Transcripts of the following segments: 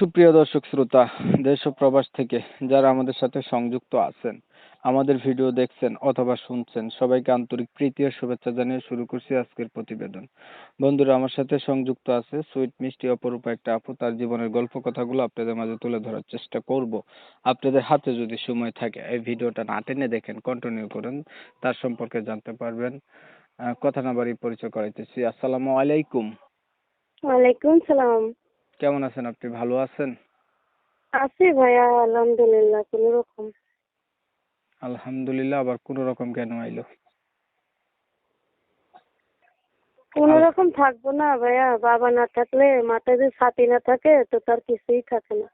সুপ্রিয় দর্শক শ্রোতা, দেশ ও প্রবাস থেকে যারা আমাদের সাথে সংযুক্ত আছেন, আমাদের ভিডিও দেখছেন অথবা শুনছেন, সবাইকে আন্তরিক প্রীতি ও শুভেচ্ছা জানিয়ে শুরু করছি আজকের প্রতিবেদন। বন্ধুরা, আমার সাথে সংযুক্ত আছে সুইট, মিষ্টি, অপরূপা একটা আপু। তার জীবনের গল্প কথাগুলো আপনাদের মাঝে তুলে ধরার চেষ্টা করব। আপনাদের হাতে যদি সময় থাকে, এই ভিডিওটা না টেনে দেখেন কন্টিনিউ করেন। তার সম্পর্কে জানতে পারবেন। কথা না বাড়ি পরিচয় করাইতেছি। আসসালামু আলাইকুম। ওয়ালাইকুম সালাম। কেমন আছেন আপনি? ভালো আছেন? আছি ভাইয়া আলহামদুলিল্লাহ কোনো রকম। আলহামদুলিল্লাহ আবার কোন রকম কেন আইলো? কোনো রকম থাকব না ভাইয়া বাবা না থাকলে মাথায় যদি ছাতি না থাকে তো তার কিছুই থাকে না।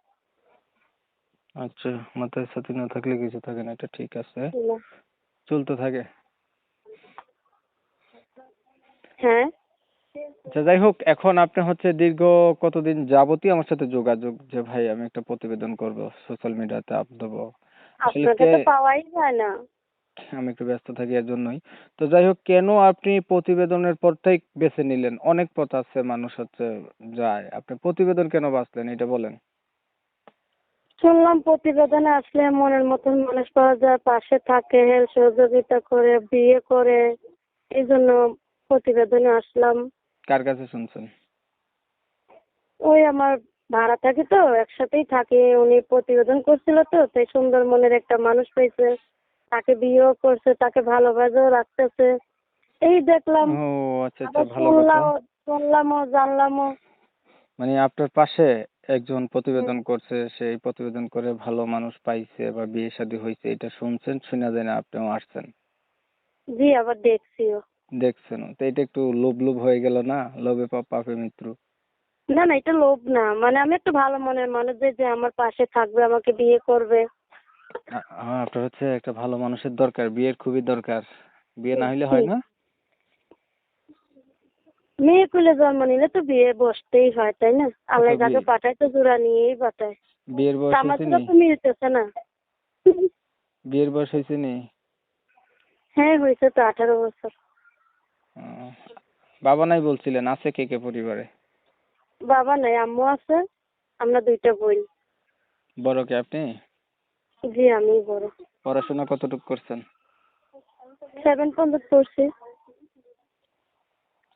আচ্ছা মাথায় সাথে না থাকলে কিছু থাকে না এটা ঠিক আছে। চলতে থাকে। হ্যাঁ? আচ্ছা যাই হোক এখন আপনি হচ্ছে দীর্ঘ কতদিন যাবতই আমার সাথে যোগাযোগ যে ভাই আমি একটা প্রতিবেদন করব সোশ্যাল মিডিয়াতে আপ দেবো। আসলে আপনাকে তো পাওয়াই যায় না। আমি একটু ব্যস্ত থাকি এর জন্যই তো যাই হোক কেন আপনি প্রতিবেদনের পথটাই বেছে নিলেন? অনেক পথ আছে মানুষ হচ্ছে যায়। আপনি প্রতিবেদন কেন বাঁচলেন এটা বলেন। শুনলাম প্রতিবেদনে আসলে মনের মতন মানুষ পাওয়া যায় পাশে থাকে হেল্প সহযোগিতা করে বিয়ে করে। এই জন্য প্রতিবেদনে আসলাম। কার কাছে শুনছেন? ওই আমার ভাড়া থাকি তো একসাথেই থাকি উনি প্রতিবেদন করছিল তো তাই সুন্দর মনের একটা মানুষ পেয়েছে। তাকে বিয়েও করছে তাকে ভালোবাসাও রাখতেছে। এই দেখলাম ও আচ্ছা আচ্ছা ভালো কথা। শুনলাম শুনলামও জানলামও। মানে আপনার পাশে একজন প্রতিবেদন করছে সেই প্রতিবেদন করে ভালো মানুষ পাইছে বা বিয়ে শাদী হয়েছে এটা শুনছেন শুনে জেনে আপনিও আসছেন। জি আবার দেখছিও। দেখছেন তো এটা একটু লোভ লোভ হয়ে গেল না? লোভে পাপ পাপে মৃত্যু? না না এটা লোভ না। মানে আমি একটু ভালো মনের মানুষ যে যে আমার পাশে থাকবে আমাকে বিয়ে করবে। হ্যাঁ আপনার হচ্ছে একটা ভালো মানুষের দরকার বিয়ের খুবই দরকার। বিয়ে না হইলে হয় না? মেয়ে কুলে জন্ম নিলে তো বিয়ে বসতেই হয় তাই না? আল্লাহ যাকে পাঠায় তো জোড়া নিয়েই পাঠায়। বিয়ের বয়স হয়েছে তো নি? তো মিলতেছে না। বিয়ের বয়স হয়েছে নি? হ্যাঁ হয়েছে তো আঠারো বছর। বাবা নাই বলছিলেন আছে কে কে পরিবারে? বাবা নাই আম্মু আছে আমরা দুইটা বোন। বড় কে আপনি? জি আমি বড়। পড়াশোনা কতটুকু করছেন? সেভেন পর্যন্ত পড়ছি।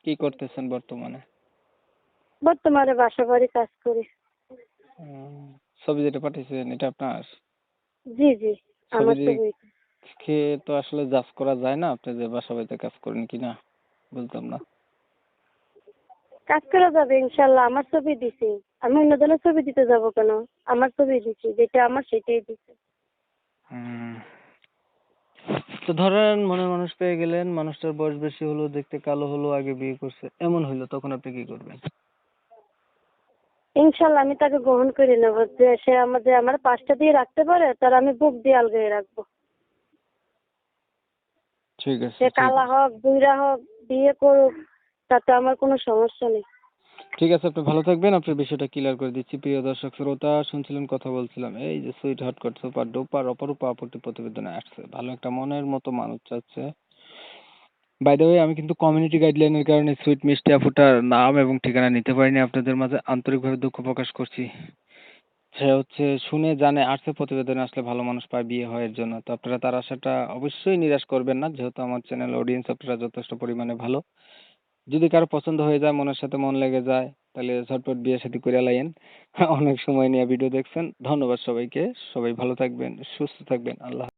কি করতেছেন বর্তমানে? বর্তমানে বাসা বাড়ি কাজ করি। ছবি যেটা পাঠিয়েছেন এটা আপনার? জি জি আমার ছবি। খেয়ে তো আসলে জাজ করা যায় না আপনি যে বাসা বাড়িতে কাজ করেন কিনা? বুঝলাম না। কাজ করা যাবে ইনশাল্লাহ। আমার ছবি দিছি। আমি অন্যজনের ছবি দিতে যাব কেন? আমার ছবি দিছি যেটা আমার সেটাই দিছি। তো ধরেন মনে মানুষ পেয়ে গেলেন মানুষটার বয়স বেশি হলো দেখতে কালো হলো আগে বিয়ে করছে এমন হইল তখন আপনি কি করবেন? ইনশাল্লাহ আমি তাকে গ্রহণ করে নেব। যে সে আমাদের আমার পাশটা দিয়ে রাখতে পারে তার আমি বুক দিয়ে আলগিয়ে রাখব। ঠিক আছে সে কালা হোক বুইরা হোক বিয়ে করুক, তাতে আমার কোনো সমস্যা নেই। ঠিক আছে, আপনি ভালো থাকবেন। আপনার বিষয়টা ক্লিয়ার করে দিচ্ছি। প্রিয় দর্শক, শ্রোতা, শুনছিলেন, কথা বলছিলাম। এই যে sweet hot cot super duper অপরূপা আপত্তি প্রতিবেদনে আসছে। ভালো একটা মনের মতো মানুষ চাচ্ছে। বাই দ্য আমি কিন্তু কমিউনিটি গাইডলাইনের কারণে সুইট মিষ্টি আপুটার নাম এবং ঠিকানা নিতে পারিনি। আপনাদের মাঝে আন্তরিকভাবে দুঃখ প্রকাশ করছি। সে হচ্ছে শুনে, জানে আসছে প্রতিবেদনে আসলে ভালো মানুষ পায়, বিয়ে এর জন্য। তো আপনারা তার আশাটা অবশ্যই নিরাশ করবেন না। যেহেতু আমার চ্যানেল অডিয়েন্স আপনারা যথেষ্ট পরিমাণে ভালো। যদি কারও পছন্দ হয়ে যায়, মনের সাথে মন লেগে যায়, তাহলে ঝটপট বিয়ে শাদী করে লাইন অনেক সময় নিয়ে ভিডিও দেখছেন। ধন্যবাদ সবাইকে। সবাই ভালো থাকবেন, সুস্থ থাকবেন। আল্লাহ